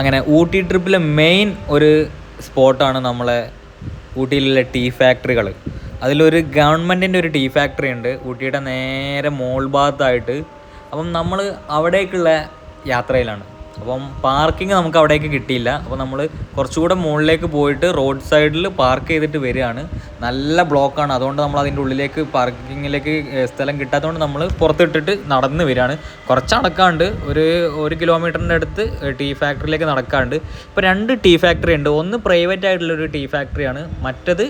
അങ്ങനെ ഊട്ടി ട്രിപ്പിലെ മെയിൻ ഒരു സ്പോട്ടാണ് നമ്മളെ ഊട്ടിയിലുള്ള ടീ ഫാക്ടറികൾ അതിലൊരു ഗവൺമെന്റിന്റെ ഒരു ടീ ഫാക്ടറി ഉണ്ട്. ഊട്ടിയുടെ നേരെ മോൾ ഭാഗത്തായിട്ട്. അപ്പം നമ്മൾ അവിടേക്കുള്ള യാത്രയിലാണ്. അപ്പം പാർക്കിംഗ് നമുക്ക് അവിടേക്ക് കിട്ടിയില്ല. അപ്പോൾ നമ്മൾ കുറച്ചുകൂടെ മുകളിലേക്ക് പോയിട്ട് റോഡ് സൈഡിൽ പാർക്ക് ചെയ്തിട്ട് വരികയാണ്. നല്ല ബ്ലോക്കാണ്. അതുകൊണ്ട് നമ്മൾ അതിന്റെ ഉള്ളിലേക്ക് പാർക്കിങ്ങിലേക്ക് സ്ഥലം കിട്ടാത്തതുകൊണ്ട് നമ്മൾ പുറത്തിട്ടിട്ട് നടന്ന് വരികയാണ്. കുറച്ച് ഒരു ഒരു കിലോമീറ്ററിന്റെ അടുത്ത് ടീ ഫാക്ടറിയിലേക്ക് നടക്കാണ്ട് ഇപ്പോൾ രണ്ട് ടീ ഫാക്ടറി ഉണ്ട്. ഒന്ന് പ്രൈവറ്റ് ആയിട്ടുള്ളൊരു ടീ ഫാക്ടറിയാണ്. മറ്റത്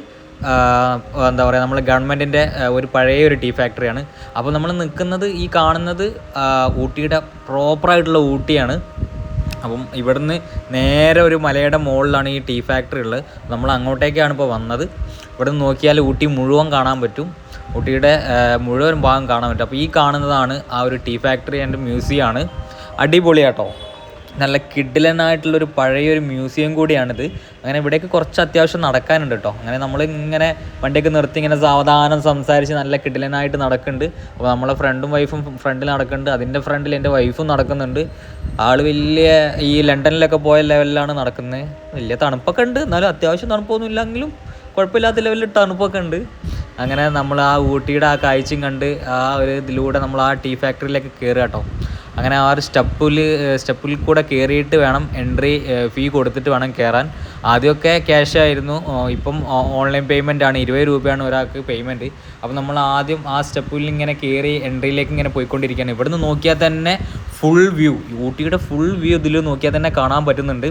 എന്താ പറയുക നമ്മൾ ഗവൺമെന്റിന്റെ ഒരു പഴയ ഒരു ടീ ഫാക്ടറിയാണ്. അപ്പോൾ നമ്മൾ നിൽക്കുന്നത് ഈ കാണുന്നത് ഊട്ടിയുടെ പ്രോപ്പറായിട്ടുള്ള ഊട്ടിയാണ്. അപ്പം ഇവിടുന്ന് നേരെ ഒരു മലയുടെ മുകളിലാണ് ഈ ടീ ഫാക്ടറി ഉള്ളത്. നമ്മൾ അങ്ങോട്ടേക്കാണ് ഇപ്പോൾ വന്നത്. ഇവിടെ നിന്ന് നോക്കിയാൽ ഊട്ടി മുഴുവൻ കാണാൻ പറ്റും. ഊട്ടിയുടെ മുഴുവൻ ഭാഗം കാണാൻ പറ്റും. അപ്പോൾ ഈ കാണുന്നതാണ് ആ ഒരു ടീ ഫാക്ടറി ആൻഡ് മ്യൂസിയമാണ് അടിപൊളിയാട്ടോ. നല്ല കിഡിലനായിട്ടുള്ളൊരു പഴയൊരു മ്യൂസിയം കൂടിയാണിത്. അങ്ങനെ ഇവിടേക്ക് കുറച്ച് അത്യാവശ്യം നടക്കാനുണ്ട് കേട്ടോ അങ്ങനെ നമ്മൾ ഇങ്ങനെ വണ്ടിയൊക്കെ നിർത്തി ഇങ്ങനെ സാവധാനം സംസാരിച്ച് നല്ല കിഡിലനായിട്ട് നടക്കുന്നുണ്ട്. അപ്പോൾ നമ്മളെ ഫ്രണ്ടും വൈഫും ഫ്രണ്ടിൽ നടക്കുന്നുണ്ട്. അതിന്റെ ഫ്രണ്ടിൽ എന്റെ വൈഫും നടക്കുന്നുണ്ട്. ആൾ വലിയ ഈ ലണ്ടനിലൊക്കെ പോയ ലെവലിലാണ് നടക്കുന്നത്. വലിയ തണുപ്പൊക്കെ ഉണ്ട്. എന്നാലും അത്യാവശ്യം തണുപ്പൊന്നും ഇല്ലെങ്കിലും കുഴപ്പമില്ലാത്ത ലെവലിൽ തണുപ്പൊക്കെ ഉണ്ട്. അങ്ങനെ നമ്മൾ ആ ഊട്ടിയുടെ ആ കാഴ്ചയും കണ്ട് ആ ഒരു ഇതിലൂടെ നമ്മൾ ആ ടീ ഫാക്ടറിയിലേക്ക് കയറുക കേട്ടോ അങ്ങനെ ആ ഒരു സ്റ്റെപ്പിൽ സ്റ്റെപ്പിൽ കൂടെ കയറിയിട്ട് വേണം എൻട്രി ഫീ കൊടുത്തിട്ട് വേണം കയറാൻ ആദ്യമൊക്കെ ക്യാഷ് ആയിരുന്നു. ഇപ്പം ഓൺലൈൻ പേയ്മെന്റ് ആണ്. ഇരുപത് രൂപയാണ് ഒരാൾക്ക് പേയ്മെന്റ് അപ്പം നമ്മൾ ആദ്യം ആ സ്റ്റെപ്പിൽ ഇങ്ങനെ കയറി എൻട്രിയിലേക്ക് ഇങ്ങനെ പോയിക്കൊണ്ടിരിക്കുകയാണ്. ഇവിടുന്ന് നോക്കിയാൽ തന്നെ ഫുൾ വ്യൂ. ഊട്ടിയുടെ ഫുൾ വ്യൂ ഇതിൽ നോക്കിയാൽ തന്നെ കാണാൻ പറ്റുന്നുണ്ട്.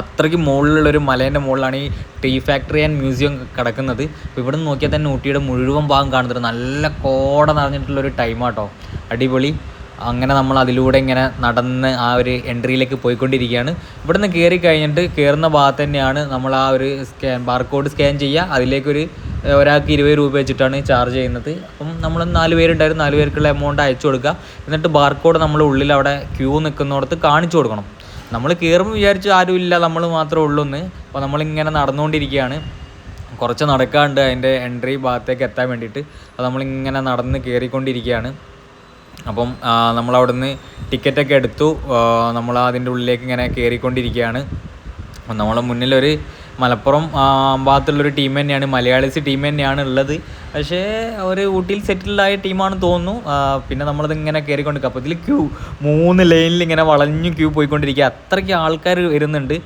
അത്രയ്ക്ക് മുകളിലുള്ളൊരു മലേന്റെ മുകളിലാണ് ഈ ടീ ഫാക്ടറി ആൻഡ് മ്യൂസിയം കിടക്കുന്നത്. അപ്പോൾ ഇവിടെ നോക്കിയാൽ തന്നെ ഊട്ടിയുടെ മുഴുവൻ ഭാഗം കാണുന്നുണ്ട്. നല്ല കോട നിറഞ്ഞിട്ടുള്ളൊരു ടൈമാട്ടോ അടിപൊളി. അങ്ങനെ നമ്മൾ അതിലൂടെ ഇങ്ങനെ നടന്ന് ആ ഒരു എൻട്രിയിലേക്ക് പോയിക്കൊണ്ടിരിക്കുകയാണ്. ഇവിടെ നിന്ന് കയറി കഴിഞ്ഞിട്ട് കയറുന്ന ഭാഗത്ത് തന്നെയാണ് നമ്മൾ ആ ഒരു സ്കാൻ ബാർകോഡ് സ്കാൻ ചെയ്യുക. അതിലേക്കൊരു ഒരാൾക്ക് ഇരുപത് രൂപ വെച്ചിട്ടാണ് ചാർജ് ചെയ്യുന്നത്. അപ്പം നമ്മൾ നാല് പേരുണ്ടായിരുന്നു. നാല് പേർക്കുള്ള എമൗണ്ട് അയച്ചു കൊടുക്കുക. എന്നിട്ട് ബാർകോഡ് നമ്മൾ ഉള്ളിൽ അവിടെ ക്യൂ നിൽക്കുന്നിടത്ത് കാണിച്ചു കൊടുക്കണം. നമ്മൾ കയറുമ്പോൾ വിചാരിച്ചു ആരുമില്ല നമ്മൾ മാത്രമേ ഉള്ളൂ എന്ന് അപ്പോൾ നമ്മളിങ്ങനെ നടന്നുകൊണ്ടിരിക്കുകയാണ്. കുറച്ച് നടക്കാണ്ട് അതിന്റെ എൻട്രി ഭാഗത്തേക്ക് എത്താൻ വേണ്ടിയിട്ട്. അപ്പോൾ നമ്മളിങ്ങനെ നടന്ന് കയറിക്കൊണ്ടിരിക്കുകയാണ്. അപ്പം ആ, നമ്മളവിടുന്ന് ടിക്കറ്റൊക്കെ എടുത്തു. നമ്മൾ അതിന്റെ ഉള്ളിലേക്ക് ഇങ്ങനെ കയറിക്കൊണ്ടിരിക്കുകയാണ് നമ്മളെ മുന്നിലൊരു മലപ്പുറം ഭാഗത്തുള്ളൊരു ടീം തന്നെയാണ്. മലയാളീസ് ടീം തന്നെയാണ് ഉള്ളത്. പക്ഷേ അവർ ഊട്ടിയിൽ സെറ്റിൽഡായ ടീമാണെന്ന് തോന്നുന്നു. പിന്നെ നമ്മളത് ഇങ്ങനെ കയറിക്കൊണ്ട് അപ്പോൾ ഇതിൽ ക്യൂ മൂന്ന് ലൈനിൽ ഇങ്ങനെ വളഞ്ഞു ക്യൂ പോയിക്കൊണ്ടിരിക്കുക. അത്രയ്ക്ക് ആൾക്കാർ വരുന്നുണ്ട്.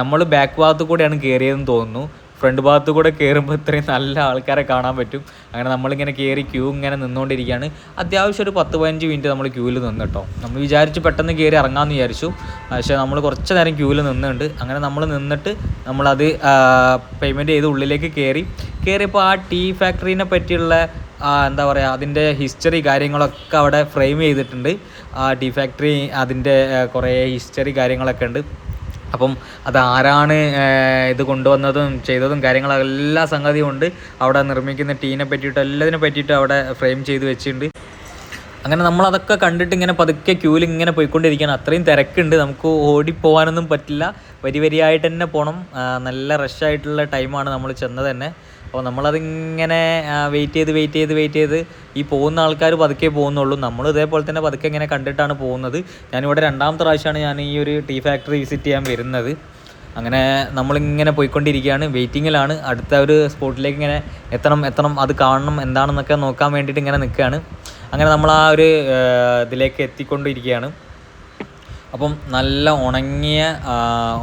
നമ്മൾ ബാക്ക് ഭാഗത്ത് കൂടെയാണ് കയറിയതെന്ന് തോന്നുന്നു. ഫ്രണ്ട് ഭാഗത്ത് കൂടെ കയറുമ്പോൾ ഇത്രയും നല്ല ആൾക്കാരെ കാണാൻ പറ്റും. അങ്ങനെ നമ്മളിങ്ങനെ കയറി ക്യൂ ഇങ്ങനെ നിന്നുകൊണ്ടിരിക്കുകയാണ് അത്യാവശ്യം ഒരു പത്ത് പതിനഞ്ച് മിനിറ്റ് നമ്മൾ ക്യൂവിൽ നിന്ന് കേട്ടോ. നമ്മൾ വിചാരിച്ച് പെട്ടെന്ന് കയറി ഇറങ്ങാമെന്ന് വിചാരിച്ചു. പക്ഷേ നമ്മൾ കുറച്ച് നേരം ക്യൂവിൽ നിന്നുണ്ട്. അങ്ങനെ നമ്മൾ നിന്നിട്ട് നമ്മളത് പേയ്മെന്റ് ചെയ്ത് ഉള്ളിലേക്ക് കയറി കയറിയപ്പോൾ ആ ടീ ഫാക്ടറീനെ പറ്റിയുള്ള എന്താ പറയുക അതിന്റെ ഹിസ്റ്ററി കാര്യങ്ങളൊക്കെ അവിടെ ഫ്രെയിം ചെയ്തിട്ടുണ്ട്. ആ ടീ ഫാക്ടറി അതിന്റെ കുറേ ഹിസ്റ്ററി കാര്യങ്ങളൊക്കെ ഉണ്ട്. അപ്പം അത് ആരാണ് ഇത് കൊണ്ടുവന്നതും ചെയ്തതും കാര്യങ്ങളും എല്ലാ സംഗതിയും ഉണ്ട്. അവിടെ നിർമ്മിക്കുന്ന ടീനെ പറ്റിയിട്ട് എല്ലാത്തിനെ പറ്റിയിട്ട് അവിടെ ഫ്രെയിം ചെയ്ത് വെച്ചിട്ടുണ്ട്. അങ്ങനെ നമ്മൾ അതൊക്കെ കണ്ടിട്ട് ഇങ്ങനെ പതുക്കെ ക്യൂവിൽ ഇങ്ങനെ പോയിക്കൊണ്ടിരിക്കുകയാണ്. അത്രയും തിരക്കുണ്ട്. നമുക്ക് ഓടിപ്പോകാനൊന്നും പറ്റില്ല. വരി വരിയായിട്ട് തന്നെ പോകണം നല്ല നല്ല റഷായിട്ടുള്ള ടൈമാണ് നമ്മൾ ചെന്നത് തന്നെ. അപ്പോൾ നമ്മളതിങ്ങനെ വെയിറ്റ് ചെയ്ത് വെയിറ്റ് ചെയ്ത് വെയിറ്റ് ചെയ്ത് ഈ പോകുന്ന ആൾക്കാർ പതുക്കെ പോകുന്നുള്ളൂ. നമ്മൾ ഇതേപോലെ തന്നെ പതുക്കെ ഇങ്ങനെ കണ്ടിട്ടാണ് പോകുന്നത്. ഞാനിവിടെ രണ്ടാമത്തെ പ്രാവശ്യമാണ് ഞാൻ ഈ ഒരു ടീ ഫാക്ടറി വിസിറ്റ് ചെയ്യാൻ വരുന്നത്. അങ്ങനെ നമ്മളിങ്ങനെ പോയിക്കൊണ്ടിരിക്കുകയാണ്. വെയിറ്റിങ്ങിലാണ്. അടുത്ത ഒരു സ്പോട്ടിലേക്ക് ഇങ്ങനെ എത്തണം എത്തണം അത് കാണണം എന്താണെന്നൊക്കെ നോക്കാൻ വേണ്ടിയിട്ട് ഇങ്ങനെ നിൽക്കുകയാണ്. അങ്ങനെ നമ്മൾ ആ ഒരു ഇതിലേക്ക് എത്തിക്കൊണ്ടിരിക്കുകയാണ്. അപ്പം നല്ല ഉണങ്ങിയ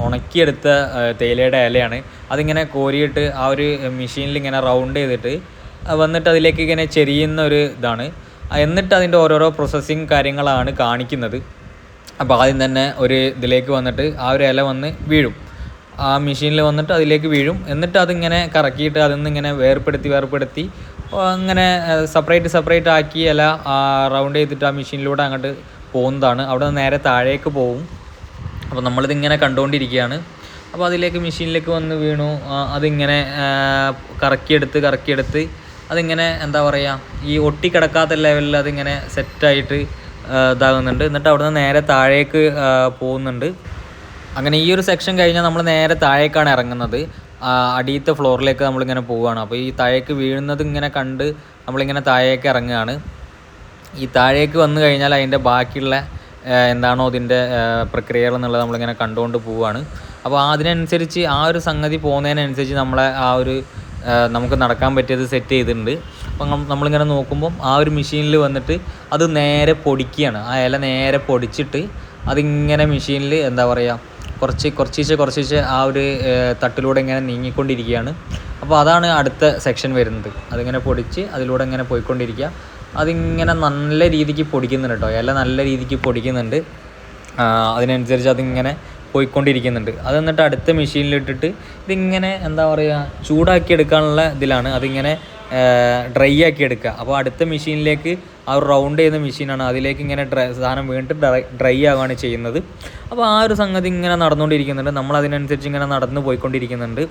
ഉണക്കിയെടുത്ത തേയിലയുടെ ഇലയാണ്. അതിങ്ങനെ കോരിയിട്ട് ആ ഒരു മെഷീനിൽ ഇങ്ങനെ റൗണ്ട് ചെയ്തിട്ട് വന്നിട്ട് അതിലേക്ക് ഇങ്ങനെ ചെരിയുന്ന ഒരു ഇതാണ്. എന്നിട്ട് അതിന്റെ ഓരോരോ പ്രോസസ്സിങ് കാര്യങ്ങളാണ് കാണിക്കുന്നത്. അപ്പോൾ ആദ്യം തന്നെ ഒരു ഇതിലേക്ക് വന്നിട്ട് ആ ഒരു ഇല വന്ന് വീഴും. ആ മെഷീനിൽ വന്നിട്ട് അതിലേക്ക് വീഴും. എന്നിട്ട് അതിങ്ങനെ കറക്കിയിട്ട് അതിൽ നിന്ന് ഇങ്ങനെ വേർപ്പെടുത്തി വേർപ്പെടുത്തി അങ്ങനെ സെപ്പറേറ്റ് സെപ്പറേറ്റ് ആക്കി ഇല റൗണ്ട് ചെയ്തിട്ട് ആ മെഷീനിലൂടെ അങ്ങോട്ട് പോകുന്നതാണ്. അവിടെ നിന്ന് നേരെ താഴേക്ക് പോവും. അപ്പോൾ നമ്മളിതിങ്ങനെ കണ്ടുകൊണ്ടിരിക്കുകയാണ്. അപ്പോൾ അതിലേക്ക് മെഷീനിലേക്ക് വന്ന് വീണു. അതിങ്ങനെ കറക്കിയെടുത്ത് കറക്കിയെടുത്ത് അതിങ്ങനെ എന്താ പറയുക ഈ ഒട്ടി കിടക്കാത്ത ലെവലിൽ അതിങ്ങനെ സെറ്റായിട്ട് ഇതാകുന്നുണ്ട്. എന്നിട്ട് അവിടെ നിന്ന് നേരെ താഴേക്ക് പോകുന്നുണ്ട്. അങ്ങനെ ഈ ഒരു സെക്ഷൻ കഴിഞ്ഞാൽ നമ്മൾ നേരെ താഴേക്കാണ് ഇറങ്ങുന്നത്. അടിയത്തെ ഫ്ലോറിലേക്ക് നമ്മളിങ്ങനെ പോവുകയാണ്. അപ്പോൾ ഈ താഴേക്ക് വീഴുന്നത് ഇങ്ങനെ കണ്ട് നമ്മളിങ്ങനെ താഴേക്ക് ഇറങ്ങുകയാണ്. ഈ താഴേക്ക് വന്നു കഴിഞ്ഞാൽ അതിന്റെ ബാക്കിയുള്ള എന്താണോ അതിന്റെ പ്രക്രിയകൾ എന്നുള്ളത് നമ്മളിങ്ങനെ കണ്ടുകൊണ്ട് പോവുകയാണ്. അപ്പോൾ അതിനനുസരിച്ച് ആ ഒരു സംഗതി പോകുന്നതിനനുസരിച്ച് നമ്മളെ ആ ഒരു നമുക്ക് നടക്കാൻ പറ്റിയത് സെറ്റ് ചെയ്തിട്ടുണ്ട്. അപ്പം നമ്മളിങ്ങനെ നോക്കുമ്പം ആ ഒരു മെഷീനിൽ വന്നിട്ട് അത് നേരെ പൊടിക്കുകയാണ്. ആ ഇല നേരെ പൊടിച്ചിട്ട് അതിങ്ങനെ മെഷീനിൽ എന്താ പറയുക കുറച്ച് കുറച്ചീശെ കുറച്ചീശെ ആ ഒരു തട്ടിലൂടെ ഇങ്ങനെ നീങ്ങിക്കൊണ്ടിരിക്കുകയാണ്. അപ്പോൾ അതാണ് അടുത്ത സെക്ഷൻ വരുന്നത്. അതിങ്ങനെ പൊടിച്ച് അതിലൂടെ ഇങ്ങനെ പോയിക്കൊണ്ടിരിക്കുക. അതിങ്ങനെ നല്ല രീതിക്ക് പൊടിക്കുന്നുണ്ട് കേട്ടോ. ഇല നല്ല രീതിക്ക് പൊടിക്കുന്നുണ്ട്. അതിനനുസരിച്ച് അതിങ്ങനെ പോയിക്കൊണ്ടിരിക്കുന്നുണ്ട്. അത് എന്നിട്ട് അടുത്ത മെഷീനിലിട്ടിട്ട് ഇതിങ്ങനെ എന്താ പറയുക ചൂടാക്കി എടുക്കാനുള്ള ഇതിലാണ്. അതിങ്ങനെ ഡ്രൈ ആക്കി എടുക്കുക അപ്പോൾ അടുത്ത മെഷീനിലേക്ക് ആ ഒരു റൗണ്ട് ചെയ്യുന്ന മെഷീനാണ്. അതിലേക്ക് ഇങ്ങനെ ഡ്രൈ സാധനം വീണ്ടും ഡ്രൈ ഡ്രൈ ആവുകയാണ് ചെയ്യുന്നത്. അപ്പോൾ ആ ഒരു സംഗതി ഇങ്ങനെ നടന്നുകൊണ്ടിരിക്കുന്നുണ്ട്. നമ്മൾ അതിനനുസരിച്ച് ഇങ്ങനെ നടന്നു പോയിക്കൊണ്ടിരിക്കുന്നുണ്ട്.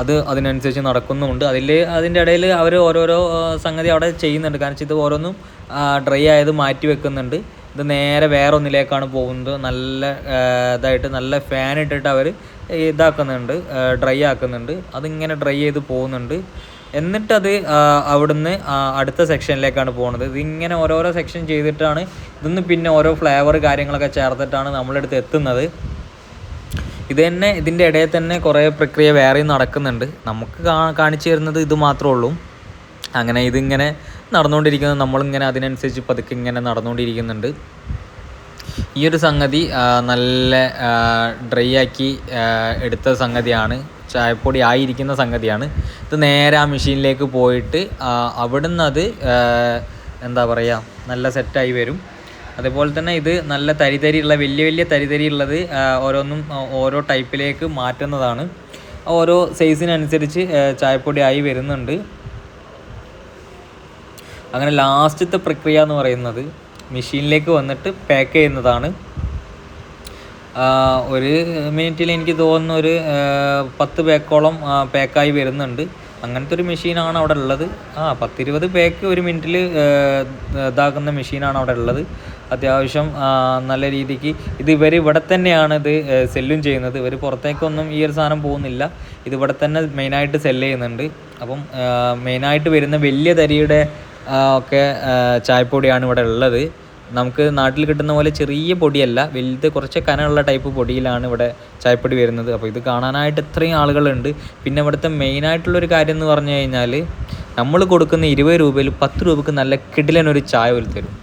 അത് അതിനനുസരിച്ച് നടക്കുന്നുമുണ്ട്. അതിൽ അതിന്റെ ഇടയിൽ അവർ ഓരോരോ സംഗതി അവിടെ ചെയ്യുന്നുണ്ട്. കാരണം ഇത് ഓരോന്നും ഡ്രൈ ആയത് മാറ്റി വെക്കുന്നുണ്ട്. ഇത് നേരെ വേറെ ഒന്നിലേക്കാണ് പോകുന്നത്. നല്ല ഇതായിട്ട് നല്ല ഫാൻ ഇട്ടിട്ട് അവർ ഇതാക്കുന്നുണ്ട് ഡ്രൈ ആക്കുന്നുണ്ട്. അതിങ്ങനെ ഡ്രൈ ചെയ്ത് പോകുന്നുണ്ട്. എന്നിട്ടത് അവിടുന്ന് അടുത്ത സെക്ഷനിലേക്കാണ് പോകുന്നത് ഇതിങ്ങനെ ഓരോരോ സെക്ഷൻ ചെയ്തിട്ടാണ് ഇതിന്ന് പിന്നെ ഓരോ ഫ്ലേവർ കാര്യങ്ങളൊക്കെ ചേർത്തിട്ടാണ് നമ്മളെടുത്ത് എത്തുന്നത്. ഇത് തന്നെ ഇതിന്റെ ഇടയിൽ തന്നെ കുറേ പ്രക്രിയ വേറെയും നടക്കുന്നുണ്ട്. നമുക്ക് കാണിച്ചു തരുന്നത് ഇത് മാത്രമേ ഉള്ളൂ. അങ്ങനെ ഇതിങ്ങനെ നടന്നുകൊണ്ടിരിക്കുന്നത് നമ്മളിങ്ങനെ അതിനനുസരിച്ച് പതുക്കെ ഇങ്ങനെ നടന്നുകൊണ്ടിരിക്കുന്നുണ്ട്. ഈ ഒരു സംഗതി നല്ല ഡ്രൈ ആക്കി എടുത്ത സംഗതിയാണ്. ചായപ്പൊടി ആയിരിക്കുന്ന സംഗതിയാണ്. ഇത് നേരെ ആ മെഷീനിലേക്ക് പോയിട്ട് അവിടുന്ന് അത് എന്താ പറയുക നല്ല സെറ്റായി വരും. അതേപോലെ തന്നെ ഇത് നല്ല തരിതരിയുള്ള വലിയ വലിയ തരിതരിയുള്ളത് ഓരോന്നും ഓരോ ടൈപ്പിലേക്ക് മാറ്റുന്നതാണ്. ഓരോ സൈസിനനുസരിച്ച് ചായപ്പൊടി ആയി വരുന്നുണ്ട്. അങ്ങനെ ലാസ്റ്റത്തെ പ്രക്രിയ എന്ന് പറയുന്നത് മെഷീനിലേക്ക് വന്നിട്ട് പാക്ക് ചെയ്യുന്നതാണ്. ഒരു മിനിറ്റിൽ എനിക്ക് തോന്നുന്നു ഒരു പത്ത് പേക്കോളം പാക്കായി വരുന്നുണ്ട്. അങ്ങനത്തെ ഒരു മെഷീനാണ് അവിടെ ഉള്ളത്. ആ പത്തിരുപത് പാക്ക് ഒരു മിനിറ്റിൽ ഇതാക്കുന്ന മെഷീനാണ് അവിടെ ഉള്ളത്. അത്യാവശ്യം നല്ല രീതിക്ക്. ഇത് ഇവർ ഇവിടെ തന്നെയാണ് ഇത് സെല്ലും ചെയ്യുന്നത്. ഇവർ പുറത്തേക്കൊന്നും ഈ ഒരു സാധനം പോകുന്നില്ല. ഇത് ഇവിടെ തന്നെ മെയിനായിട്ട് സെല്ല് ചെയ്യുന്നുണ്ട്. അപ്പം മെയിനായിട്ട് വരുന്ന വലിയ തരിയുടെ ഒക്കെ ചായപ്പൊടിയാണ് ഇവിടെ ഉള്ളത്. നമുക്ക് നാട്ടിൽ കിട്ടുന്ന പോലെ ചെറിയ പൊടിയല്ല വലുത് കുറച്ച് കനമുള്ള ടൈപ്പ് പൊടിയിലാണ് ഇവിടെ ചായപ്പൊടി വരുന്നത്. അപ്പോൾ ഇത് കാണാനായിട്ട് ഇത്രയും ആളുകളുണ്ട്. പിന്നെ ഇവിടുത്തെ മെയിനായിട്ടുള്ളൊരു കാര്യം എന്ന് പറഞ്ഞു കഴിഞ്ഞാൽ നമ്മൾ കൊടുക്കുന്ന ഇരുപത് രൂപയിൽ പത്ത് രൂപയ്ക്ക് നല്ല കിടിലനൊരു ചായ ഒരു തരും.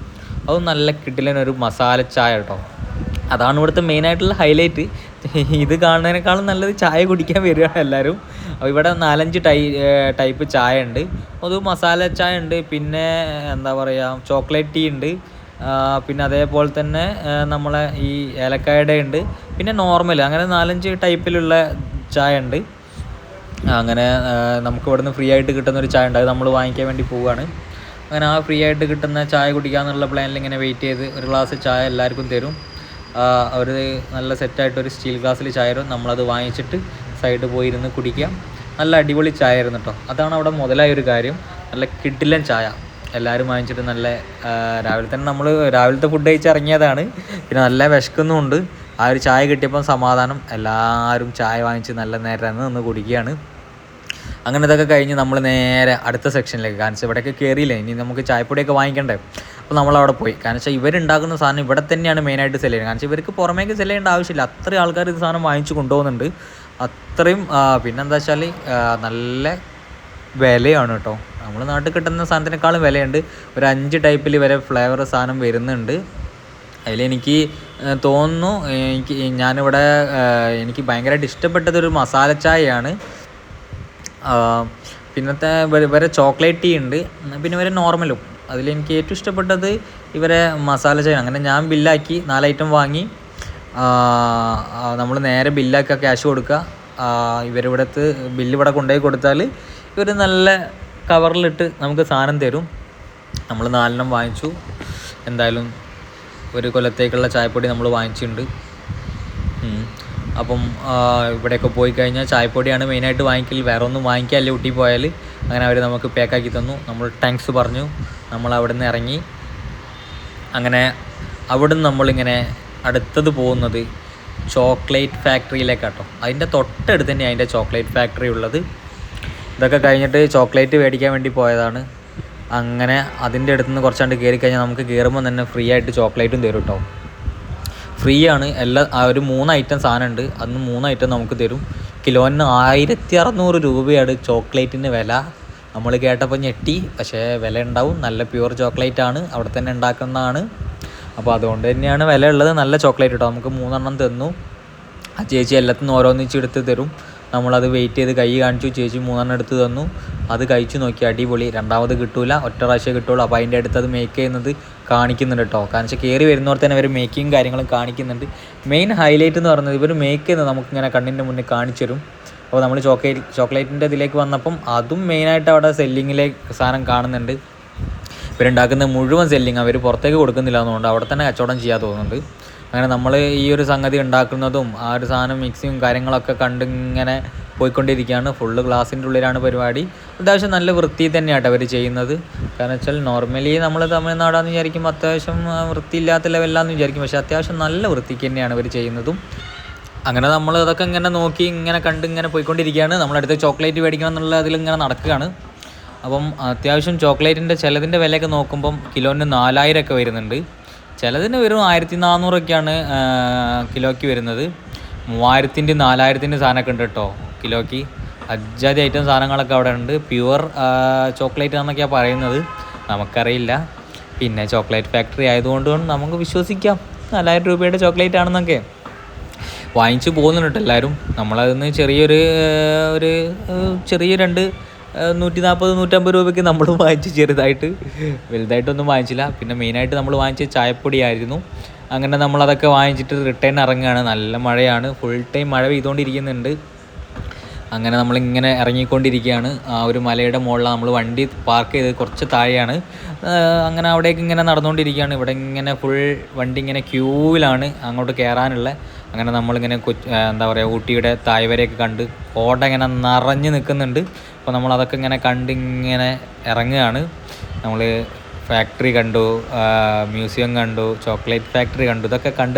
അതും നല്ല കിടിലനൊരു മസാല ചായ കേട്ടോ. അതാണ് ഇവിടുത്തെ മെയിനായിട്ടുള്ള ഹൈലൈറ്റ് ഇത് കാണുന്നതിനേക്കാളും നല്ലത് ചായ കുടിക്കാൻ വരികയാണ് എല്ലാവരും. അപ്പോൾ ഇവിടെ നാലഞ്ച് ടൈ ടൈപ്പ് ചായ ഉണ്ട്. അത് മസാല ചായ ഉണ്ട് പിന്നെ എന്താ പറയുക ചോക്ലേറ്റ് ടീ ഉണ്ട്. പിന്നെ അതേപോലെ തന്നെ നമ്മളെ ഈ ഏലക്കായുടെ ഉണ്ട്. പിന്നെ നോർമൽ അങ്ങനെ നാലഞ്ച് ടൈപ്പിലുള്ള ചായ ഉണ്ട്. അങ്ങനെ നമുക്ക് ഇവിടുന്ന് ഫ്രീ ആയിട്ട് കിട്ടുന്ന ഒരു ചായ ഉണ്ട്. അത് നമ്മൾ വാങ്ങിക്കാൻ വേണ്ടി പോവുകയാണ്. അങ്ങനെ ആ ഫ്രീ ആയിട്ട് കിട്ടുന്ന ചായ കുടിക്കാമെന്നുള്ള പ്ലാനിൽ ഇങ്ങനെ വെയിറ്റ് ചെയ്ത് ഒരു ഗ്ലാസ് ചായ എല്ലാവർക്കും തരും. അവർ നല്ല സെറ്റായിട്ട് ഒരു സ്റ്റീൽ ഗ്ലാസ്സിൽ ചായ തരും. നമ്മളത് വാങ്ങിച്ചിട്ട് സൈഡ് പോയി ഇരുന്ന് കുടിക്കാം. നല്ല അടിപൊളി ചായ ആയിരുന്നു കേട്ടോ അതാണ് അവിടെ മുതലായ ഒരു കാര്യം. നല്ല കിഡിലൻ ചായ. എല്ലാവരും വാങ്ങിച്ചിട്ട് നല്ല രാവിലെ തന്നെ നമ്മൾ രാവിലത്തെ ഫുഡ് കഴിച്ച് ഇറങ്ങിയതാണ്. പിന്നെ നല്ല വിശക്കുന്നുമുണ്ട്. ആ ഒരു ചായ കിട്ടിയപ്പം സമാധാനം. എല്ലാവരും ചായ വാങ്ങിച്ച് നല്ല നേരം നിന്ന് കുടിക്കുകയാണ്. അങ്ങനെ ഇതൊക്കെ കഴിഞ്ഞ് നമ്മൾ നേരെ അടുത്ത സെക്ഷനിലേക്ക്. കാരണം ഇവിടെയൊക്കെ കയറിയില്ലേ ഇനി നമുക്ക് ചായപ്പൊടിയൊക്കെ വാങ്ങിക്കണ്ടേ? അപ്പോൾ നമ്മൾ അവിടെ പോയി. കാരണം വെച്ചാൽ ഇവരുണ്ടാക്കുന്ന സാധനം ഇവിടെ തന്നെയാണ് മെയിനായിട്ട് സെൽ ചെയ്യുന്നത്. കാരണം ഇവർക്ക് പുറമേക്ക് സെൽ ചെയ്യേണ്ട ആവശ്യമില്ല. അത്രയും ആൾക്കാർ ഇത് സാധനം വാങ്ങിച്ചു കൊണ്ടുപോകുന്നുണ്ട്. അത്രയും പിന്നെന്താ വെച്ചാൽ നല്ല വിലയാണ് കേട്ടോ. നമ്മൾ നാട്ടിൽ കിട്ടുന്ന സാധനത്തിനേക്കാളും വിലയുണ്ട്. ഒരു അഞ്ച് ടൈപ്പിൽ വരെ ഫ്ലേവർ സാധനം വരുന്നുണ്ട്. അതിലെനിക്ക് തോന്നുന്നു എനിക്ക് ഞാനിവിടെ എനിക്ക് ഭയങ്കരമായിട്ട് ഇഷ്ടപ്പെട്ടതൊരു മസാല ചായയാണ്. പിന്നത്തെ ഇവരെ ചോക്ലേറ്റ് ടീ ഉണ്ട്. പിന്നെ ഇവരെ നോർമലും അതിലെനിക്ക് ഏറ്റവും ഇഷ്ടപ്പെട്ടത് ഇവരെ മസാല ചായ അങ്ങനെ ഞാൻ ബില്ലാക്കി നാല് ഐറ്റം വാങ്ങി. നമ്മൾ നേരെ ബില്ലാക്കി ക്യാഷ് കൊടുക്കുക. ഇവരിവിടത്ത് ബില്ല് ഇവിടെ കൊണ്ടുപോയി കൊടുത്താൽ ഇവർ നല്ല കവറിലിട്ട് നമുക്ക് സാധനം തരും. നമ്മൾ നാലെണ്ണം വാങ്ങിച്ചു. എന്തായാലും ഒരു കൊല്ലത്തേക്കുള്ള ചായപ്പൊടി നമ്മൾ വാങ്ങിച്ചിട്ടുണ്ട്. അപ്പം ഇവിടെയൊക്കെ പോയി കഴിഞ്ഞാൽ ചായപ്പൊടിയാണ് മെയിനായിട്ട് വാങ്ങിക്കൽ വേറെ ഒന്നും വാങ്ങിക്കാല്ലേ ഊട്ടി പോയാൽ അങ്ങനെ അവർ നമുക്ക് പാക്കാക്കി തന്നു. നമ്മൾ താങ്ക്സ് പറഞ്ഞു. നമ്മൾ അവിടെ നിന്ന് ഇറങ്ങി. അങ്ങനെ അവിടുന്ന് നമ്മളിങ്ങനെ അടുത്തത് പോകുന്നത് ചോക്ലേറ്റ് ഫാക്ടറിയിലേക്കാട്ടോ. അതിന്റെ തൊട്ടടുത്ത് തന്നെ അതിന്റെ ചോക്ലേറ്റ് ഫാക്ടറി ഉള്ളത്. ഇതൊക്കെ കഴിഞ്ഞിട്ട് ചോക്ലേറ്റ് മേടിക്കാൻ വേണ്ടി പോയതാണ്. അങ്ങനെ അതിന്റെ അടുത്ത് നിന്ന് കുറച്ചാണ്ട് കയറി കഴിഞ്ഞാൽ നമുക്ക് കയറുമ്പോൾ തന്നെ ഫ്രീ ആയിട്ട് ചോക്ലേറ്റും തരും കേട്ടോ ഫ്രീ ആണ് എല്ലാ ഒരു മൂന്ന് ഐറ്റം സാധനം ഉണ്ട് അന്ന് മൂന്ന് ഐറ്റം നമുക്ക് തരും. കിലോന് ആയിരത്തി അറുന്നൂറ് രൂപയാണ് ചോക്ലേറ്റിന് വില. നമ്മൾ കേട്ടപ്പോൾ ഞെട്ടി. പക്ഷേ വില ഉണ്ടാവും. നല്ല പ്യുവർ ചോക്ലേറ്റ് ആണ് അവിടെ തന്നെ ഉണ്ടാക്കുന്നതാണ്. അപ്പോൾ അതുകൊണ്ട് തന്നെയാണ് വില ഉള്ളത്. നല്ല ചോക്ലേറ്റ് കേട്ടോ. നമുക്ക് മൂന്നെണ്ണം തന്നു. ആ ചേച്ചി എല്ലാത്തിനും ഓരോന്നിച്ച് എടുത്ത് തരും. നമ്മളത് വെയിറ്റ് ചെയ്ത് കൈ കാണിച്ചു. ചേച്ചി മൂന്നെണ്ണം എടുത്ത് തന്നു. അത് കഴിച്ചു നോക്കി. അടിപൊളി. രണ്ടാമത് കിട്ടൂല. ഒറ്റ പ്രാവശ്യം കിട്ടുള്ളൂ. അപ്പോൾ അതിന്റെ അടുത്ത് അത് മേക്ക് ചെയ്യുന്നത്. കാണിക്കുന്നുണ്ട് കേട്ടോ. കാരണം വെച്ചാൽ കയറി വരുന്നവർ തന്നെ അവർ മേക്കിങ് കാര്യങ്ങളും കാണിക്കുന്നുണ്ട്. മെയിൻ ഹൈലൈറ്റ് എന്ന് പറയുന്നത് ഇവർ മേക്ക് ചെയ്യുന്നത് നമുക്കിങ്ങനെ കണ്ണിന്റെ മുന്നിൽ കാണിച്ചു തരും. അപ്പോൾ നമ്മൾ ചോക്ലേറ്റ് ചോക്ലേറ്റിന്റെ ഇതിലേക്ക് വന്നപ്പം അതും മെയിനായിട്ട് അവിടെ സെല്ലിങ്ങിലെ സാധനം കാണുന്നുണ്ട്. ഇവരുണ്ടാക്കുന്ന മുഴുവൻ സെല്ലിങ് അവർ പുറത്തേക്ക് കൊടുക്കുന്നില്ല എന്നുകൊണ്ട് അവിടെ തന്നെ കച്ചവടം ചെയ്യാൻ തോന്നുന്നുണ്ട്. അങ്ങനെ നമ്മൾ ഈ ഒരു സംഗതി ഉണ്ടാക്കുന്നതും ആ ഒരു സാധനം മിക്സിയും കാര്യങ്ങളൊക്കെ കണ്ട് ഇങ്ങനെ പോയിക്കൊണ്ടിരിക്കുകയാണ്. ഫുള്ള് ഗ്ലാസിന്റെ ഉള്ളിലാണ് പരിപാടി. അത്യാവശ്യം നല്ല വൃത്തി തന്നെയാട്ടോ അവർ ചെയ്യുന്നത്. കാരണം വെച്ചാൽ നോർമലി നമ്മൾ തമിഴ്നാടാന്ന് വിചാരിക്കുമ്പോൾ അത്യാവശ്യം വൃത്തിയില്ലാത്ത ലെവലിലാന്ന് വിചാരിക്കും. പക്ഷേ അത്യാവശ്യം നല്ല വൃത്തിക്ക് തന്നെയാണ് ഇവർ ചെയ്യുന്നതും. അങ്ങനെ നമ്മൾ അതൊക്കെ ഇങ്ങനെ നോക്കി ഇങ്ങനെ കണ്ട് ഇങ്ങനെ പോയിക്കൊണ്ടിരിക്കുകയാണ്. നമ്മളടുത്ത് ചോക്ലേറ്റ് മേടിക്കണം എന്നുള്ള അതിലിങ്ങനെ നടക്കുകയാണ്. അപ്പം അത്യാവശ്യം ചോക്ലേറ്റിന്റെ ചിലതിന്റെ വിലയൊക്കെ നോക്കുമ്പം കിലോന് നാലായിരം ഒക്കെ വരുന്നുണ്ട്. ചിലതിന് വെറും ആയിരത്തി നാനൂറൊക്കെയാണ് കിലോയ്ക്ക് വരുന്നത്. മൂവായിരത്തിന്റെ നാലായിരത്തിന്റെ സാധനമൊക്കെ ഉണ്ട് കേട്ടോ. കിലോയ്ക്ക്. അജാതി ഐറ്റം സാധനങ്ങളൊക്കെ അവിടെ ഉണ്ട്. പ്യുവർ ചോക്ലേറ്റ് എന്നൊക്കെയാണ് പറയുന്നത്. നമുക്കറിയില്ല. പിന്നെ ചോക്ലേറ്റ് ഫാക്ടറി ആയതുകൊണ്ട് നമുക്ക് വിശ്വസിക്കാം. നാലായിരം രൂപയുടെ ചോക്ലേറ്റ് ആണെന്നൊക്കെ. വാങ്ങിച്ചു പോകുന്നുണ്ട് എല്ലാവരും. നമ്മളതിന്ന് ചെറിയൊരു ഒരു ചെറിയ രണ്ട് നൂറ്റി നാൽപ്പത് നൂറ്റമ്പത് രൂപയ്ക്ക് നമ്മൾ വാങ്ങിച്ച് ചെറുതായിട്ട്. വലുതായിട്ടൊന്നും വാങ്ങിച്ചില്ല. പിന്നെ മെയിനായിട്ട് നമ്മൾ വാങ്ങിച്ച ചായപ്പൊടിയായിരുന്നു അങ്ങനെ നമ്മളതൊക്കെ വാങ്ങിച്ചിട്ട് റിട്ടേൺ ഇറങ്ങുകയാണ്. നല്ല മഴയാണ്. ഫുൾ ടൈം മഴ പെയ്തുകൊണ്ടിരിക്കുന്നുണ്ട്. അങ്ങനെ നമ്മളിങ്ങനെ ഇറങ്ങിക്കൊണ്ടിരിക്കുകയാണ്. ആ ഒരു മലയുടെ മുകളിലാണ് നമ്മൾ വണ്ടി പാർക്ക് ചെയ്ത് കുറച്ച് താഴെയാണ്. അങ്ങനെ അവിടേക്ക് ഇങ്ങനെ നടന്നുകൊണ്ടിരിക്കുകയാണ്. ഇവിടെ ഇങ്ങനെ ഫുൾ വണ്ടി ഇങ്ങനെ ക്യൂവിലാണ് അങ്ങോട്ട് കയറാനുള്ള അങ്ങനെ നമ്മളിങ്ങനെ കൊച്ച് എന്താ പറയുക ഊട്ടിയുടെ തായ്വരെയൊക്കെ കണ്ട് ഓട ഇങ്ങനെ നിറഞ്ഞ് നിൽക്കുന്നുണ്ട്. അപ്പോൾ നമ്മളതൊക്കെ ഇങ്ങനെ കണ്ട് ഇങ്ങനെ ഇറങ്ങുകയാണ്. നമ്മൾ ഫാക്ടറി കണ്ടു മ്യൂസിയം കണ്ടു ചോക്ലേറ്റ് ഫാക്ടറി കണ്ടു. ഇതൊക്കെ കണ്ട്